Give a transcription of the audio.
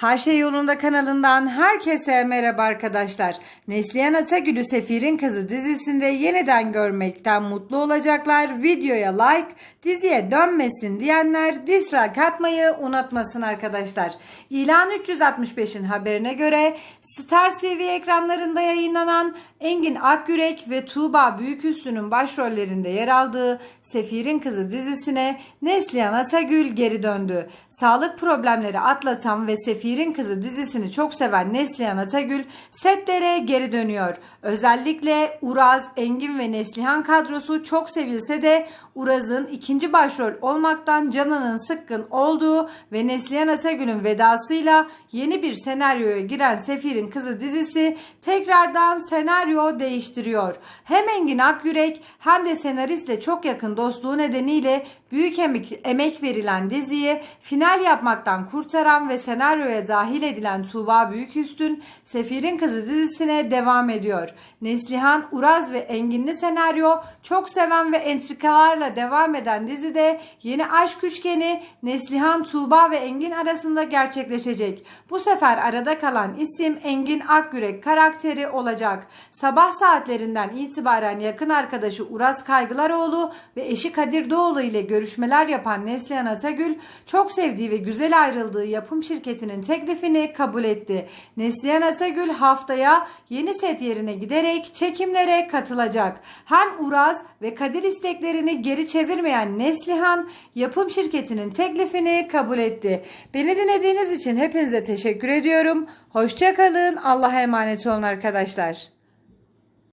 Her Şey Yolunda kanalından herkese merhaba arkadaşlar. Neslihan Atagül'ü Sefir'in Kızı dizisinde yeniden görmekten mutlu olacaklar. Videoya like, diziye dönmesin diyenler dislike atmayı unutmasın arkadaşlar. İlan 365'in haberine göre Star TV ekranlarında yayınlanan Engin Akgürek ve Tuğba Büyüküstü'nün başrollerinde yer aldığı Sefir'in Kızı dizisine Neslihan Atagül geri döndü. Sağlık problemleri atlatan ve Sefir'in Kızı dizisini çok seven Neslihan Atagül setlere geri dönüyor. Özellikle Uraz, Engin ve Neslihan kadrosu çok sevilse de Uraz'ın ikinci başrol olmaktan canının sıkkın olduğu ve Neslihan Atagül'ün vedasıyla yeni bir senaryoya giren Sefir'in Kızı dizisi tekrardan senaryo değiştiriyor. Hem Engin Akyürek hem de senaristle çok yakın dostluğu nedeniyle büyük emek verilen diziyi final yapmaktan kurtaran ve senaryoya dahil edilen Tuğba Büyüküstün Sefir'in Kızı dizisine devam ediyor. Neslihan, Uraz ve Enginli senaryo çok seven ve entrikalarla devam eden dizide yeni aşk üçgeni Neslihan, Tuğba ve Engin arasında gerçekleşecek. Bu sefer arada kalan isim Engin Akgürek karakteri olacak. Sabah saatlerinden itibaren yakın arkadaşı Uraz Kaygılaroğlu ve eşi Kadir Doğulu ile görüşmeler yapan Neslihan Atagül çok sevdiği ve güzel ayrıldığı yapım şirketinin teklifini kabul etti. Neslihan Atagül haftaya yeni set yerine giderek çekimlere katılacak. Hem Uraz ve Kadir isteklerini geri çevirmeyen Neslihan yapım şirketinin teklifini kabul etti. Beni dinlediğiniz için hepinize teşekkür ediyorum. Hoşçakalın. Allah'a emanet olun arkadaşlar.